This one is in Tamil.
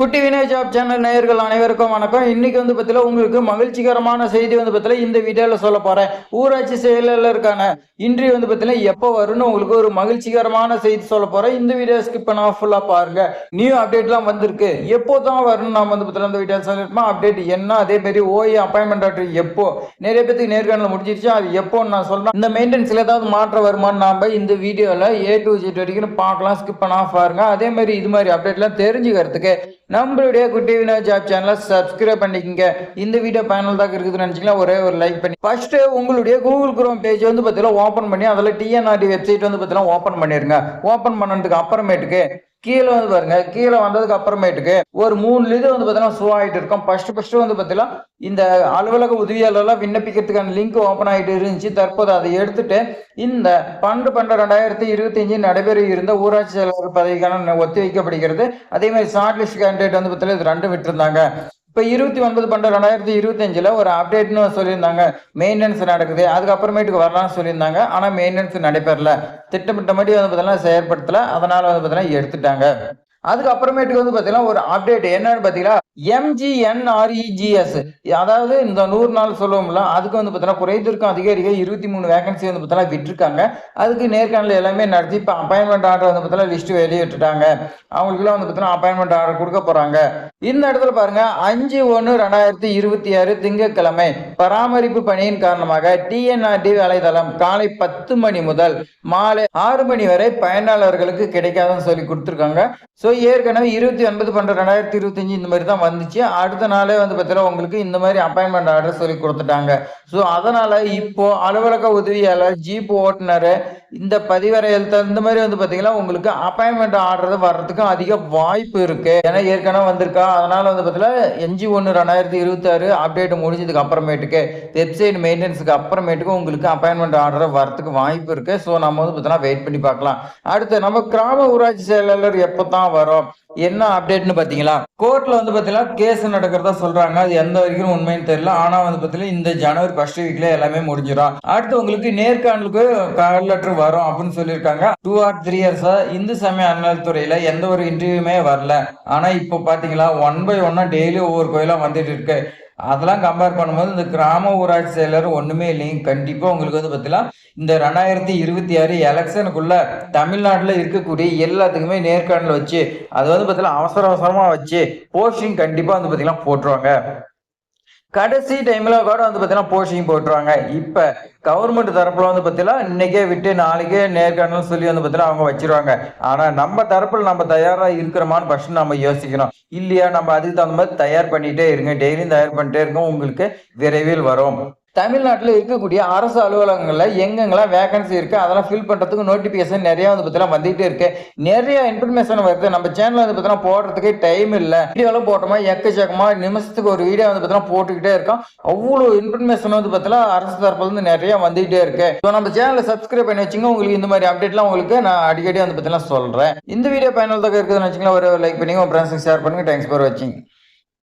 குட்டி வினய் ஜாப் சேனல் நேயர்கள் அனைவருக்கும் வணக்கம். இன்னைக்கு வந்து பார்த்தீங்கன்னா உங்களுக்கு மகிழ்ச்சிகரமான செய்தி வந்து பார்த்தீங்கன்னா இந்த வீடியோவில் சொல்ல போகிறேன் ஊராட்சி செயலாளருக்கான இன்றைய வந்து பார்த்தீங்கன்னா எப்போ வரும்னு உங்களுக்கு ஒரு மகிழ்ச்சிகரமான செய்தி சொல்ல போகிறேன் இந்த வீடியோ ஸ்கிப் பண்ணால் ஃபுல்லாக பாருங்க. நியூ அப்டேட்லாம் வந்திருக்கு. எப்போ தான் வரும்னு நாம வந்து பார்த்தீங்கன்னா இந்த வீடியோ சொல்லிருப்போம் அப்டேட் என்ன? அதே மாதிரி ஓஏ அப்பாயின்மெண்ட் ஆர்டர் எப்போ? நிறைய பேருக்கு நேர்காணல் முடிஞ்சிருச்சு. அது எப்போன்னு நான் சொல்கிறேன் இந்த மெயின்டென்ஸில் ஏதாவது மாற்றம் வருமான்னு நாம் இந்த வீடியோவில் ஏ டு ஜெட் வரைக்கும் பார்க்கலாம். ஸ்கிப் பண்ணால் பாருங்க. அதே மாதிரி இது மாதிரி அப்டேட்லாம் தெரிஞ்சுக்கிறதுக்கு நம்மளுடைய குட்டி வினா ஜாப் சேனலை சப்ஸ்கிரைப் பண்ணிக்கங்க. இந்த வீடியோ பயனுள்ளதாக இருக்குதுன்னு நினச்சிங்களா ஒரே ஒரு லைக் பண்ணி ஃபஸ்ட்டு உங்களுடைய கூகுள் குரோம் பேஜ் வந்து பார்த்தீங்கன்னா ஓப்பன் பண்ணி அதில் டிஎன்ஆர்டி வெப்சைட் வந்து பார்த்தீங்கன்னா ஓப்பன் பண்ணிருங்க. ஓப்பன் பண்ணதுக்கு அப்புறமேட்டுக்கு கீழே வந்து பாருங்க கீழே வந்ததுக்கு அப்புறமேட்டுக்கு ஒரு மூணு இது வந்து பார்த்தீங்கன்னா ஷோ ஆகிட்டு இருக்கும். ஃபர்ஸ்ட் ஃபர்ஸ்ட் வந்து பார்த்தீங்கன்னா இந்த அலுவலக உதவியாளர்லாம் விண்ணப்பிக்கிறதுக்கான லிங்க் ஓப்பன் ஆகிட்டு இருந்துச்சு. தற்போது அதை எடுத்துட்டு இந்த பன்னெண்டு பன்னெண்டு ரெண்டாயிரத்தி இருபத்தி அஞ்சு நடைபெற இருந்த ஊராட்சி செயலாளர் பதவிக்கான ஒத்தி வைக்கப்படுகிறது. அதே மாதிரி ஷார்ட் லிஸ்ட் கேண்டிடேட் வந்து பார்த்தீங்கன்னா இது ரெண்டும் விட்டுருந்தாங்க. இப்போ இருபத்தி ஒன்பது பன்னெண்டு ரெண்டாயிரத்தி இருபத்தஞ்சில் ஒரு அப்டேட்னு சொல்லியிருந்தாங்க. மெயின்டெனன்ஸ் நடக்குது. அதுக்கப்புறமேட்டுக்கு வரலாம்னு சொல்லியிருந்தாங்க. ஆனால் மெயின்டெனன்ஸ் நடைபெறல. திட்டமிட்டபடி வந்து பார்த்தீங்கன்னா செயற்படுத்தலை அதனால வந்து பார்த்தீங்கன்னா எடுத்துட்டாங்க. அதுக்கப்புறமேட்டுக்கு வந்து பார்த்தீங்கன்னா ஒரு அப்டேட் என்னன்னு பார்த்தீங்கன்னா எம்ஜிஎன்ஆர்இஜிஎஸ் அதாவது இந்த நூறு நாள் சொல்லுவோம்ல அதுக்கு வந்து பார்த்தீங்கன்னா குறைந்திருக்கும் அதிகாரிகள் இருபத்தி மூணு வேகன்சி வந்து பார்த்தீங்கன்னா விட்டுருக்காங்க. அதுக்கு நேர்காணல் எல்லாமே நடத்தி இப்போ அப்பாயின்மெண்ட் ஆர்டர் வந்து பார்த்தீங்கன்னா லிஸ்ட் வெளியிட்டுட்டாங்க. அவங்களுக்குலாம் வந்து பார்த்தீங்கன்னா அப்பாயின்மெண்ட் ஆர்டர் கொடுக்க போகிறாங்க இந்த இடத்துல பாருங்க அஞ்சு ஒன்று ரெண்டாயிரத்தி இருபத்தி ஆறு திங்கட்கிழமை பராமரிப்பு பணியின் காரணமாக டிஎன்ஆர்டி வலைதளம் காலை பத்து மணி முதல் மாலை ஆறு மணி வரை பயனாளர்களுக்கு கிடைக்காதுன்னு சொல்லி கொடுத்துருக்காங்க. ஸோ ஏற்கனவே இருபத்தி ஒன்பது பன்னெண்டு ரெண்டாயிரத்தி இருபத்தஞ்சு இந்த மாதிரி தான் வந்துச்சு. அடுத்த நாளே வந்து பார்த்தீங்கன்னா உங்களுக்கு இந்த மாதிரி அப்பாயின்மெண்ட் ஆர்டர் சொல்லி கொடுத்துட்டாங்க. ஸோ அதனால இப்போ அலுவலக உதவியாளர் ஜீப் ஓட்டுநர் இந்த பதிவரையல் இந்த மாதிரி வந்து பார்த்தீங்கன்னா உங்களுக்கு அப்பாயின்மெண்ட் ஆர்டர் வர்றதுக்கு அதிக வாய்ப்பு இருக்கு. ஏன்னா ஏற்கனவே வந்திருக்கா. அதனால வந்து பார்த்தீங்கன்னா எஞ்சி ஒன்று ரெண்டாயிரத்தி இருபத்தாறு அப்டேட் முடிஞ்சதுக்கு அப்புறமேட்டுக்கு வெப்சைட் மெயின்டெனன்ஸுக்கு அப்புறமேட்டுக்கு உங்களுக்கு அப்பாயின்மெண்ட் ஆர்டர் வர்றதுக்கு வாய்ப்பு இருக்கு. ஸோ நம்ம வந்து பார்த்தீங்கன்னா வெயிட் பண்ணி பார்க்கலாம். அடுத்து நம்ம கிராம ஊராட்சி செயலாளர் எப்போ தான் வரும்? என்ன அப்டேட்னு பார்த்தீங்களா? கோர்ட்ல வந்து பார்த்தீங்கன்னா கேஸ் நடக்கிறதா சொல்றாங்க. அது எந்த வரைக்கும் உண்மைன்னு தெரியல. ஆனா வந்து பார்த்தீங்கன்னா இந்த ஜனவரி ஃபர்ஸ்ட் வீக்ல எல்லாமே முடிஞ்சிடும் அடுத்து உங்களுக்கு நேர்காணலுக்கு கால் லெட்டர் வரும் அப்படின்னு சொல்லியிருக்காங்க. டூ ஆர் த்ரீ இயர்ஸா இந்து சமய அறநிலைத்துறையில எந்த ஒரு இன்டர்வியூமே வரல. ஆனா இப்போ பாத்தீங்களா ஒன் பை ஒன்னா டெய்லி ஒவ்வொரு கோயிலா வந்துட்டு இருக்கு. அதெல்லாம் கம்பேர் பண்ணும்போது இந்த கிராம ஊராட்சி செயலர் ஒன்றுமே இல்லைங்க. கண்டிப்பாக உங்களுக்கு வந்து பார்த்தீங்கன்னா இந்த ரெண்டாயிரத்தி இருபத்தி ஆறு எலெக்ஷனுக்குள்ள தமிழ்நாட்டில் இருக்கக்கூடிய எல்லாத்துக்குமே நேர்காணல் வச்சு அது வந்து பார்த்தீங்கன்னா அவசர அவசரமாக வச்சு போஸ்டிங் கண்டிப்பாக வந்து பார்த்தீங்கன்னா போட்டுருவாங்க. கடைசி டைம்ல கூட வந்து பார்த்தீங்கன்னா போஸ்டிங் போட்டுருவாங்க. இப்போ கவர்மெண்ட் தரப்புல வந்து பார்த்தீங்கன்னா இன்னைக்கே விட்டு நாளைக்கே நேர்காணல் சொல்லி வந்து பார்த்தீங்கன்னா அவங்க வச்சிருவாங்க. ஆனால் நம்ம தரப்புல நம்ம தயாராக இருக்கிறோமான்னு ஃபர்ஸ்ட் நம்ம யோசிக்கணும். இல்லையா நம்ம அதுக்கு தகுந்த மாதிரி தயார் பண்ணிட்டே இருங்க. டெய்லியும் தயார் பண்ணிட்டே இருக்கோம் உங்களுக்கு விரைவில் வரும். தமிழ்நாட்டில் இருக்கக்கூடிய அரசு அலுவலகங்களில் எங்கெங்கெல்லாம் வேகன்சி இருக்குது அதெல்லாம் ஃபில் பண்ணுறதுக்கு நோட்டிஃபிகேஷன் நிறையா வந்து பார்த்தீங்கன்னா வந்துகிட்டே இருக்கு. நிறைய இன்ஃபர்மேஷன் வருது. நம்ம சேனலில் வந்து பார்த்தீங்கன்னா போடுறதுக்கே டைம் இல்லை. வீடியோலாம் போட்டோமா எக்கச்சக்கமாக நிமிஷத்துக்கு ஒரு வீடியோ வந்து பார்த்தீங்கன்னா போட்டுக்கிட்டே இருக்கோம். அவ்வளோ இன்ஃபர்மேஷன் வந்து பார்த்தீங்கன்னா அரசு தரப்பில் வந்து நிறைய வந்துகிட்டே இருக்கு. ஸோ நம்ம சேனலில் சப்ஸ்கிரைப் பண்ணி வச்சுங்க உங்களுக்கு இந்த மாதிரி அப்டேட்லாம் உங்களுக்கு நான் அடிக்கடி வந்து பார்த்தீங்கன்னா சொல்கிறேன் இந்த வீடியோ பயனுள்ளதாக இருக்குதுன்னு வச்சுங்களா ஒரு லைக் பண்ணி உங்கள் ஃப்ரெண்ட்ஸுக்கு ஷேர் பண்ணுங்கள் தேங்க்ஸ் ஃபார் வாட்சிங்